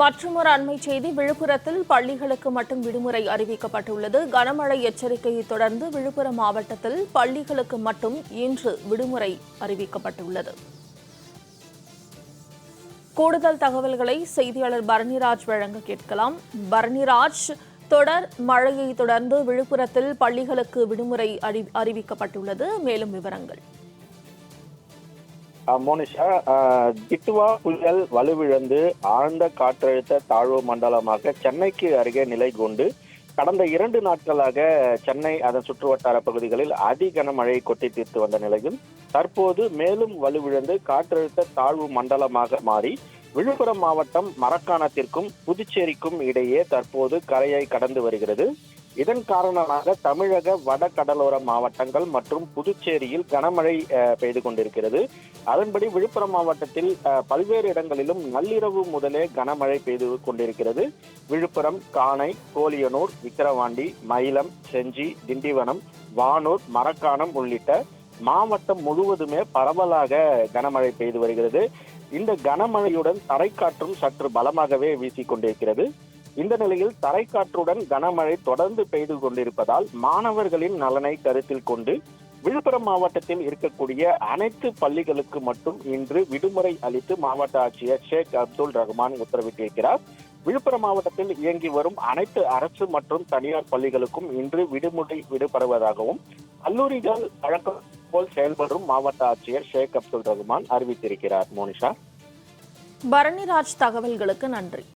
மற்றொரு அண்மை செய்தி. விழுப்புரத்தில் பள்ளிகளுக்கு மட்டும் விடுமுறை அறிவிக்கப்பட்டுள்ளது. கனமழை எச்சரிக்கையை தொடர்ந்து விழுப்புரம் மாவட்டத்தில் பள்ளிகளுக்கு மட்டும் இன்று விடுமுறை அறிவிக்கப்பட்டுள்ளது. கூடுதல் தகவல்களை செய்தியாளர் பரணிராஜ் வழங்க கேட்கலாம். பரணிராஜ் தொடர் மழையை தொடர்ந்து விழுப்புரத்தில் பள்ளிகளுக்கு விடுமுறை அறி- அறிவிக்கப்பட்டுள்ளது. மேலும் விவரங்கள். மோனிஷா அஹ் புயல் வலுவிழந்து ஆழ்ந்த காற்றழுத்த தாழ்வு மண்டலமாக சென்னைக்கு அருகே நிலை கொண்டு கடந்த இரண்டு நாட்களாக சென்னை அதன் சுற்றுவட்டார பகுதிகளில் அதி கனமழையை கொட்டி தீர்த்து வந்த நிலையில் தற்போது மேலும் வலுவிழந்து காற்றழுத்த தாழ்வு மண்டலமாக மாறி விழுப்புரம் மாவட்டம் மரக்காணத்திற்கும் புதுச்சேரிக்கும் இடையே தற்போது கரையை கடந்து வருகிறது. இதன் காரணமாக தமிழக வட கடலோர மாவட்டங்கள் மற்றும் புதுச்சேரியில் கனமழை பெய்து கொண்டிருக்கிறது. அதன்படி விழுப்புரம் மாவட்டத்தில் பல்வேறு இடங்களிலும் நள்ளிரவு முதலே கனமழை பெய்து கொண்டிருக்கிறது. விழுப்புரம் காணை கோலியனூர் விக்கிரவாண்டி மயிலம் செஞ்சி திண்டிவனம் வானூர் மரக்காணம் உள்ளிட்ட மாவட்டம் முழுவதுமே பரவலாக கனமழை பெய்து வருகிறது. இந்த கனமழையுடன் தரைக்காற்றும் சற்று பலமாகவே வீசிக் கொண்டிருக்கிறது. இந்த நிலையில் தரைக்காற்றுடன் கனமழை தொடர்ந்து பெய்து கொண்டிருப்பதால் மாணவர்களின் நலனை கருத்தில் கொண்டு விழுப்புரம் மாவட்டத்தில் இருக்கக்கூடிய அனைத்து பள்ளிகளுக்கு மட்டும் இன்று விடுமுறை அளித்து மாவட்ட ஆட்சியர் ஷேக் அப்துல் ரஹ்மான் உத்தரவிட்டிருக்கிறார் விழுப்புரம் மாவட்டத்தில் இயங்கி வரும் அனைத்து அரசு மற்றும் தனியார் பள்ளிகளுக்கும் இன்று விடுமுறை விடுபடுவதாகவும் கல்லூரிகள் வழக்கம் போல் செயல்படும் மாவட்ட ஆட்சியர் ஷேக் அப்துல் ரஹ்மான் அறிவித்திருக்கிறார். மோனிஷா. பரணிராஜ் தகவல்களுக்கு நன்றி.